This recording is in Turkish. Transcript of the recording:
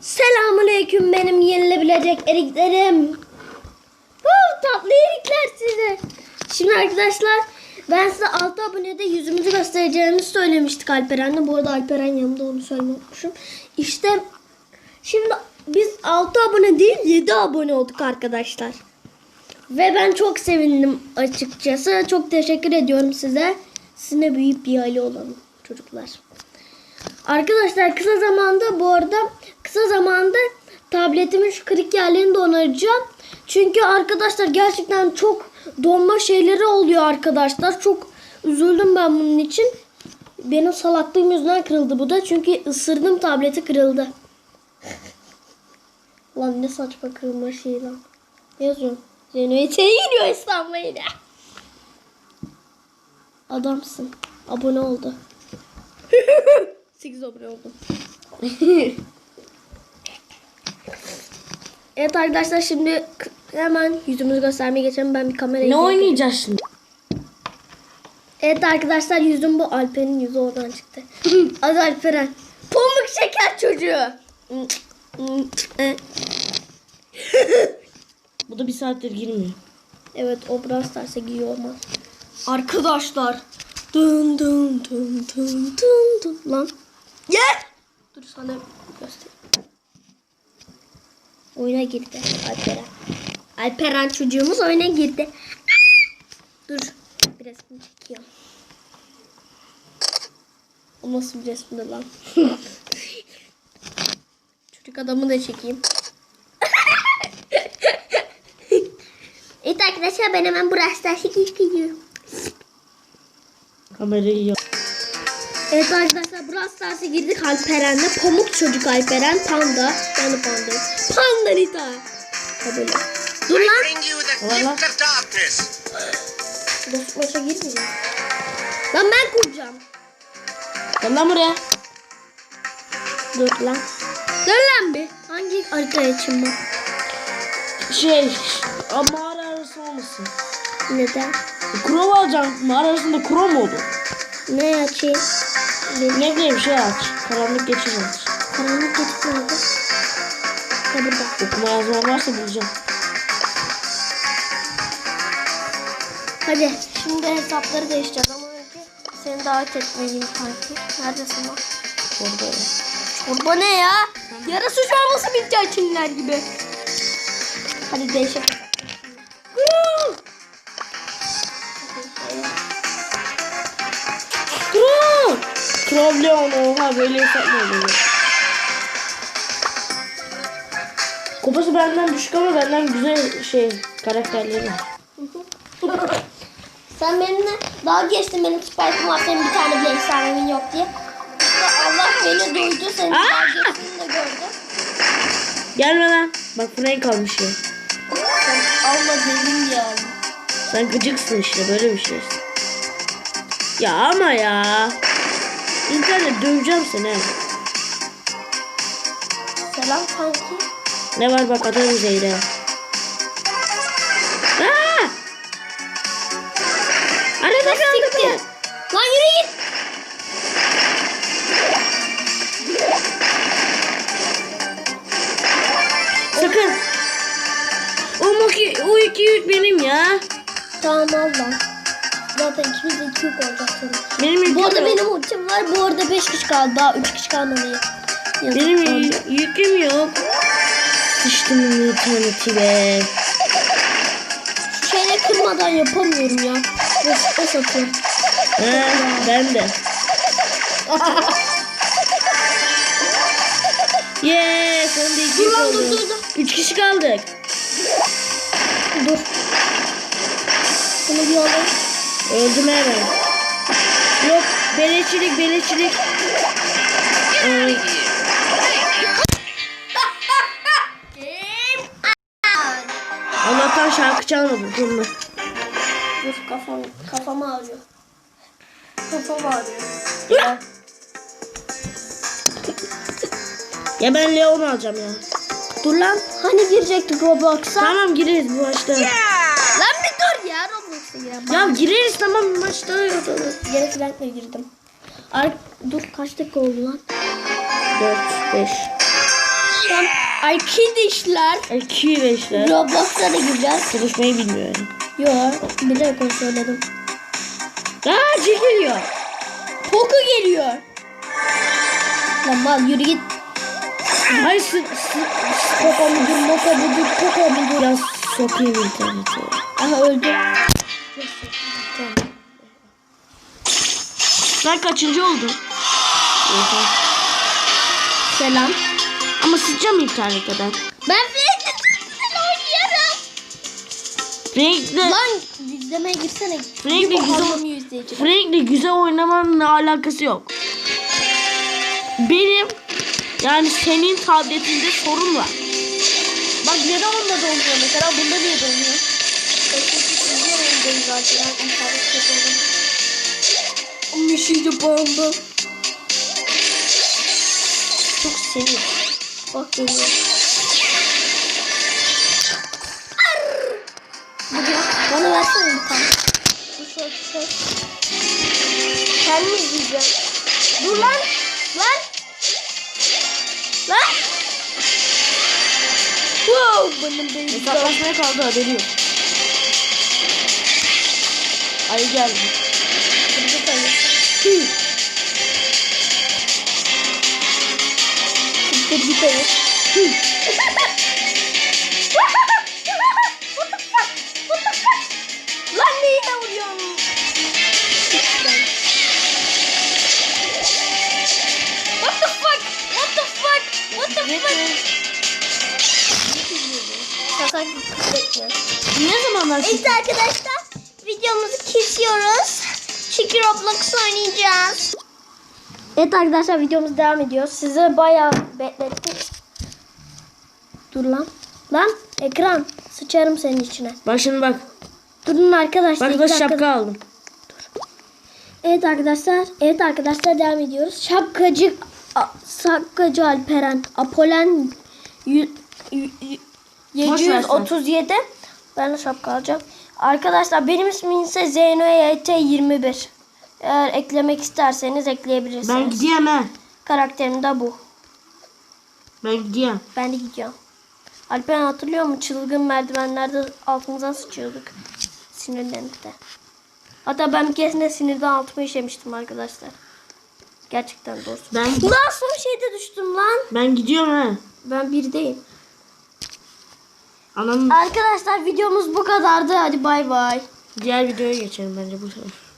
Selamünaleyküm benim yenilebilecek eriklerim. Huu, tatlı erikler size. Şimdi arkadaşlar ben size 6 abonede yüzümüzü göstereceğimizi söylemiştik Alperen'le. Bu arada Alperen yanımda onu söylemeyi unutmuşum. İşte şimdi biz 6 abone değil 7 abone olduk arkadaşlar. Ve ben çok sevindim açıkçası. Çok teşekkür ediyorum size. Sizinle büyük bir aile olalım çocuklar. Arkadaşlar kısa zamanda bu arada kısa zamanda tabletimin şu kırık yerlerini de onaracağım. Çünkü arkadaşlar gerçekten çok donma şeyleri oluyor arkadaşlar. Çok üzüldüm ben bunun için. Benim salaklığım yüzünden kırıldı bu da. Çünkü ısırdım tableti kırıldı. Lan ne saçma kırılma şey lan. Ne yazıyorum? Zeno'ya giriyor İstanbul'a yine. Adamsın. Abone oldu. 8 abone oldum. evet arkadaşlar şimdi hemen yüzümüzü göstermeye geçelim. Ben bir kamerayı... Ne oynayacağız şimdi? Evet arkadaşlar yüzüm bu. Alper'in yüzü oradan çıktı. Adı Alperen. Pamuk şeker çocuğu. Bu da bir saattir girmiyor. evet o Brawl Stars'a giyiyor olmaz. Arkadaşlar. Dın dın dın dın dın dın. Lan. Gel. Dur sana göstereyim. Oyuna girdi Alperen. Alperen çocuğumuz oyuna girdi. Dur. Bir resim çekiyorum. O nasıl bir resimdi lan? Çocuk adamı da çekeyim. evet arkadaşlar ben hemen Brawl Stars'a gidiyorum. Kamerayı. Evet arkadaşlar Brawl Stars'a girdik Alperen'le. Pamuk çocuk Alperen. Panda. De pandayım. Panda Rita. Kabul et. Dur lan. darkness. Dost maça girmeyeceğim. Lan ben kuracağım. Gel lan buraya. Dur lan. Dur lan bir. Hangi haritaya açayım bak. Şey, mağara arası olmasın. Neden? Krom alacağım. Mağara arasında krom oldu. Ne açayım? Bir Ne bileyim şey aç. Karanlık geçiş aç. karanlık geçit nerede? Ha burada. Okuma yazma varsa bulacağım. Hadi şimdi hesapları değiştireceğiz ama önce seni davet etmeliyim sanki. Neredesin lan? Orada ya. Çorba ne ya? Yarası çorbası bitti Çinliler gibi. Hadi değişelim. Krom Leon oha böyle hesap mı oluyor? Kupası benden düşük ama benden güzel şey karakterleri var. Sen benimle daha geçtin benim Spike'ım var senin bir tane bile efsanemin yok diye. İşte Allah beni duydu senin daha geçtiğini de gördü. Gelme lan. Bak Frank almış ya. Sen alma dedim ya. Sen gıcıksın işte böyle bir şey. Ya ama ya. İnternet döveceğim seni. Selam kanki. Ne var bak atarım Zeyre. Aa! Arada kaldık ya. Lan yürü git. Sakın. O o iki yük benim ya. Tamam al lan. Zaten ikimiz de iki yük olacak senin. Benim yüküm Bu arada yok. benim ultim var. Bu arada 5 kişi kaldı. Daha 3 kişi kalmadı. Yazık Benim yüküm yok. Sıçtım interneti be. Şu şeyleri kırmadan yapamıyorum ya. Ve stres atıyorum. Ha, ben de. Yeah, sonunda iki Dur lan, dur, oldu. dur, dur. Üç kişi kaldık. Dur. Bunu bir alayım. Öldüm hemen. Yok, beleşçilik. Ay, Allah'tan şarkı çalmadım. Sonunda. Dur kafam, kafam ağrıyor. Kafam ağrıyor. Ya. ya ben Leon alacağım ya. Dur lan. Hani girecektik Roblox'a? Tamam gireriz bu bir dur ya. Ya gireriz tamam maçta. Yere flankla girdim. Ar dur kaç dakika oldu lan? 4, 5. Tam arkadaşlar. Arkadaşlar. Roblox'a da gireceğiz. Konuşmayı bilmiyor yani. Yok. Bilerek onu söyledim. Aa çekiliyor. Poku geliyor. Lan mal yürü git. Hayır sı sı Poco mudur, moka mudur, poco mudur. Biraz sokayım internete. Aha öldü. Ben kaçıncı oldum? Oha. Selam. Ama sıçacağım internete ben. Ben Frank'le oynuyorum. Frank'le Lan izlemeye girsene. Frank'le güzel-. Frank'le güzel oynamanın alakası yok. Benim yani senin tabletinde sorun var. Bak neden onda donuyor mesela bunda niye donuyor? Sizce oyundayım zaten. Ben internet yapalım. Şey de bağımlı. Çok sinir. Bak dönüyor. Bana versene bir tane. Dur şöyle şöyle. Kendim izleyeceğim. Dur lan. Lan. Lan. Wow. Benim benim. Hesaplaşmaya kaldı haberi yok. Ay geldi. Hı. Hı. Fuck? What the fuck? Lan neyle vuruyorsun? What the fuck? What the fuck? What the fuck? Ne zamanlar İşte arkadaşlar videomuzu kesiyoruz. Çünkü Roblox oynayacağız. Evet arkadaşlar videomuz devam ediyor. Size bayağı beklettik. Dur lan. Lan ekran. Sıçarım senin içine. Şimdi bak. Durun arkadaşlar. Bak da dakika- şapka aldım. Evet arkadaşlar. Evet arkadaşlar devam ediyoruz. Şapkacı A- Şapkacı Alperen Apolen yü- yü- yü- Boş ver sen. 737 Ben de şapka alacağım. Arkadaşlar benim ismim ise ZenoYT21. Eğer eklemek isterseniz ekleyebilirsiniz. Ben gideyim he. Karakterim de bu. Ben gideyim. Ben de gidiyorum. Alperen hatırlıyor musun? Çılgın merdivenlerde altımızdan sıçıyorduk. Sinirlenip de. Hatta ben bir keresinde sinirden altıma işemiştim arkadaşlar. Gerçekten doğrusu. Ben Lan son şeyde düştüm lan. ben gidiyorum he. Ben birdeyim. Anam Arkadaşlar videomuz bu kadardı. Hadi bay bay. diğer videoya geçelim bence bu sefer.